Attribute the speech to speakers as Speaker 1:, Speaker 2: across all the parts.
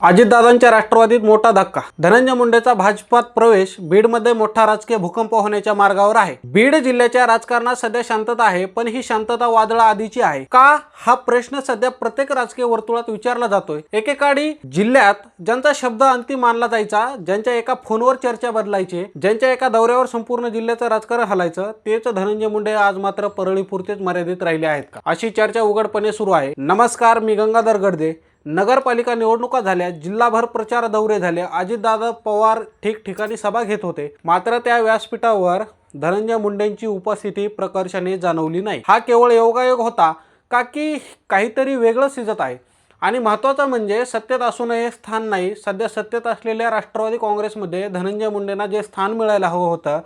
Speaker 1: अजितदादांच्या राष्ट्रवादीत मोठा धक्का. धनंजय मुंडेचा भाजपात प्रवेश बीडमध्ये मोठा राजकीय भूकंप होण्याच्या मार्गावर आहे. बीड जिल्ह्याच्या राजकारणात सध्या शांतता आहे पण ही शांतता वादळा आधीची आहे. का? हा प्रश्न सध्या प्रत्येक राजकीय वर्तुळात विचारला जातोय. एकेकाळी जिल्ह्यात ज्यांचा शब्द अंतिम मानला जायचा ज्यांच्या एका फोनवर चर्चा बदलायची ज्यांच्या एका दौऱ्यावर संपूर्ण जिल्ह्याचं राजकारण हलायचं तेच धनंजय मुंडे आज मात्र परळीपुरतेच मर्यादित राहिले आहेत का? अशी चर्चा उघडपणे सुरू आहे. नमस्कार मी गंगाधर गडदे. नगरपालिका निवडणुका झाल्या जिल्हाभर प्रचार दौरे झाले अजितदादा पवार ठिकठिकाणी सभा घेत होते. मात्र त्या व्यासपीठावर धनंजय मुंडेंची उपस्थिती प्रकर्षाने जाणवली नाही. हा केवळ योगायोग होता का की काहीतरी वेगळं सिजत आहे? आणि महत्त्वाचं म्हणजे सत्तेत असूनही हे स्थान नाही. सध्या सत्तेत असलेल्या राष्ट्रवादी काँग्रेसमध्ये धनंजय मुंडेंना जे स्थान मिळायला हवं होतं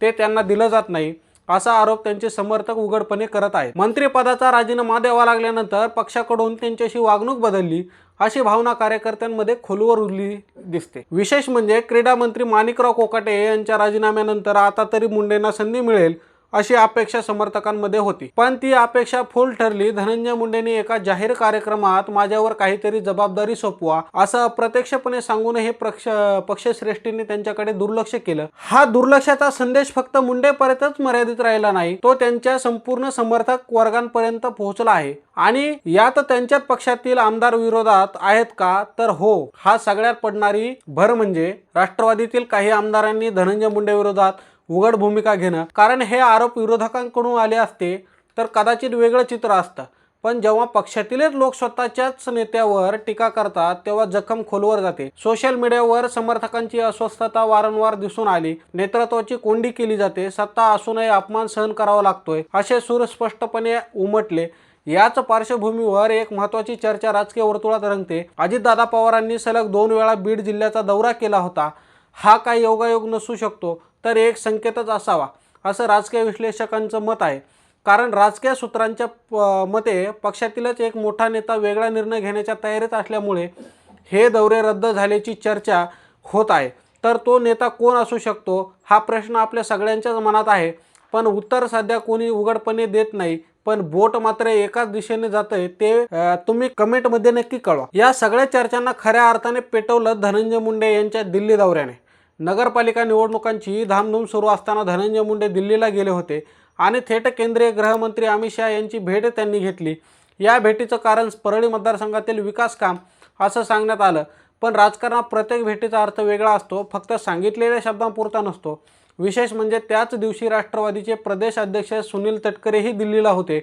Speaker 1: ते त्यांना दिलं जात नाही. असा आरोप त्यांचे समर्थक उघडपणे करत आहेत. मंत्रिपदाचा राजीनामा द्यावा लागल्यानंतर पक्षाकडून त्यांच्याशी वागणूक बदलली अशी भावना कार्यकर्त्यांमध्ये खोलवर उरली दिसते. विशेष म्हणजे क्रीडा मंत्री माणिकराव कोकाटे यांच्या राजीनाम्यानंतर आता तरी मुंडेंना संधी मिळेल अशी अपेक्षा समर्थकांमध्ये होती. पण ती अपेक्षा फुल ठरली. धनंजय मुंडेंनी एका जाहीर कार्यक्रमात माझ्यावर काहीतरी जबाबदारी सोपवा असं अप्रत्यक्षपणे सांगूनही पक्ष पक्षश्रेष्ठींनी त्यांच्याकडे दुर्लक्ष केलं. हा दुर्लक्षाचा संदेश फक्त मुंडेपर्यंतच मर्यादित राहिला नाही. तो त्यांच्या संपूर्ण समर्थक वर्गांपर्यंत पोहोचला आहे. आणि यात त्यांच्याच पक्षातील आमदार विरोधात आहेत का? तर हो हा सगळ्यात पडणारी भर म्हणजे राष्ट्रवादीतील काही आमदारांनी धनंजय मुंडे विरोधात उघड भूमिका घेणं. कारण हे आरोप विरोधकांकडून आले असते तर कदाचित वेगळं चित्र असतं. पण जेव्हा पक्षातीलच लोक स्वतःच्याच नेत्यावर टीका करतात तेव्हा जखम खोलवर जाते. सोशल मीडियावर समर्थकांची अस्वस्थता वारंवार दिसून आली. नेतृत्वाची कोंडी केली जाते. सत्ता असूनही अपमान सहन करावा लागतोय असे सूर स्पष्टपणे उमटले. याच पार्श्वभूमीवर एक महत्वाची चर्चा राजकीय वर्तुळात रंगते. अजितदादा पवारांनी सलग दोन वेळा बीड जिल्ह्याचा दौरा केला होता. हा काही योगायोग नसू शकतो. तर एक संकेतच असावा असं राजकीय विश्लेषकांचं मत आहे. कारण राजकीय सूत्रांच्या प- मते पक्षातीलच एक मोठा नेता वेगळा निर्णय घेण्याच्या तयारीत असल्यामुळे हे दौरे रद्द झाल्याची चर्चा होत आहे. तर तो नेता कोण असू शकतो हा प्रश्न आपल्या सगळ्यांच्याच मनात आहे. पण उत्तर सध्या कोणी उघडपणे देत नाही पण बोट मात्र एकाच दिशेने जातंय ते तुम्ही कमेंटमध्ये नक्की कळवा. या सगळ्या चर्चांना खऱ्या अर्थाने पेटवलं धनंजय मुंडे यांच्या दिल्ली दौऱ्याने. नगरपालिका निवडणुकांची धामधूम सुरू असताना धनंजय मुंडे दिल्लीला गेले होते आणि थेट केंद्रीय गृहमंत्री अमित शहा यांची भेट त्यांनी घेतली. या भेटीचं कारण परळी मतदारसंघातील विकास काम असं सांगण्यात आलं. पण राजकारणात प्रत्येक भेटीचा अर्थ वेगळा असतो फक्त सांगितलेल्या शब्दांपुरता नसतो. विशेष म्हणजे त्याच दिवशी राष्ट्रवादीचे प्रदेश अध्यक्ष सुनील तटकरेही दिल्लीला होते.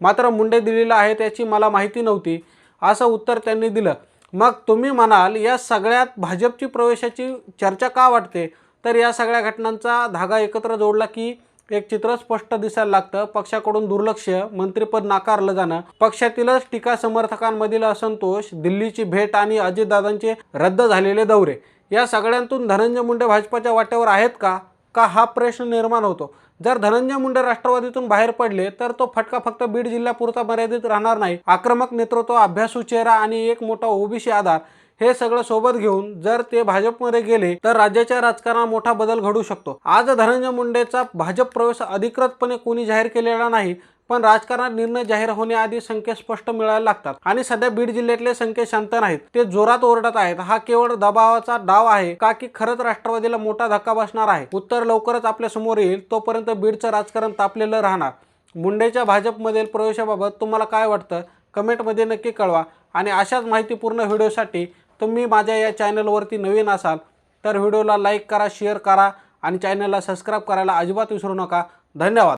Speaker 1: मात्र मुंडे दिल्लीला आहेत याची मला माहिती नव्हती असं उत्तर त्यांनी दिलं. मग तुम्ही म्हणाल या सगळ्यात भाजपची प्रवेशाची चर्चा का वाटते? तर या सगळ्या घटनांचा धागा एकत्र जोडला की एक चित्र स्पष्ट दिसायला लागतं. पक्षाकडून दुर्लक्ष मंत्रिपद नाकारलं जाणं. पक्षातीलच टीका समर्थकांमधील असंतोष दिल्लीची भेट आणि अजितदादांचे रद्द झालेले दौरे. या सगळ्यांतून धनंजय मुंडे भाजपाच्या वाट्यावर आहेत का? का हा प्रश्न निर्माण होतो? जर धनंजय मुंडे राष्ट्रवादीतून बाहेर पडले तर तो फटका फक्त बीड जिल्ह्यापुरता मर्यादित राहणार नाही. आक्रमक नेतृत्व अभ्यासू चेहरा आणि एक मोठा ओबीसी आधार हे सगळं सोबत घेऊन जर ते भाजपमध्ये गेले तर राज्याच्या राजकारणात मोठा बदल घडू शकतो. आज धनंजय मुंडेचा भाजप प्रवेश अधिकृतपणे कोणी जाहीर केलेला नाही पण राजकारणात निर्णय जाहीर होण्याआधी संख्या स्पष्ट मिळायला लागतात. आणि सध्या बीड जिल्ह्यातले संख्या शांत नाहीत. ते जोरात ओरडत आहेत. हा केवळ दबावाचा डाव आहे का की खरंच राष्ट्रवादीला मोठा धक्का बसणार आहे? उत्तर लवकरच आपल्यासमोर येईल. तोपर्यंत बीडचं राजकारण तापलेलं राहणार. मुंडेच्या भाजपमधील प्रवेशाबाबत तुम्हाला काय वाटतं? कमेंटमध्ये नक्की कळवा. आणि अशाच माहितीपूर्ण व्हिडिओसाठी तुम्ही माझ्या या चॅनलवरती नवीन असाल तर व्हिडिओला लाईक करा शेअर करा आणि चॅनलला सबस्क्राईब करायला अजिबात विसरू नका. धन्यवाद.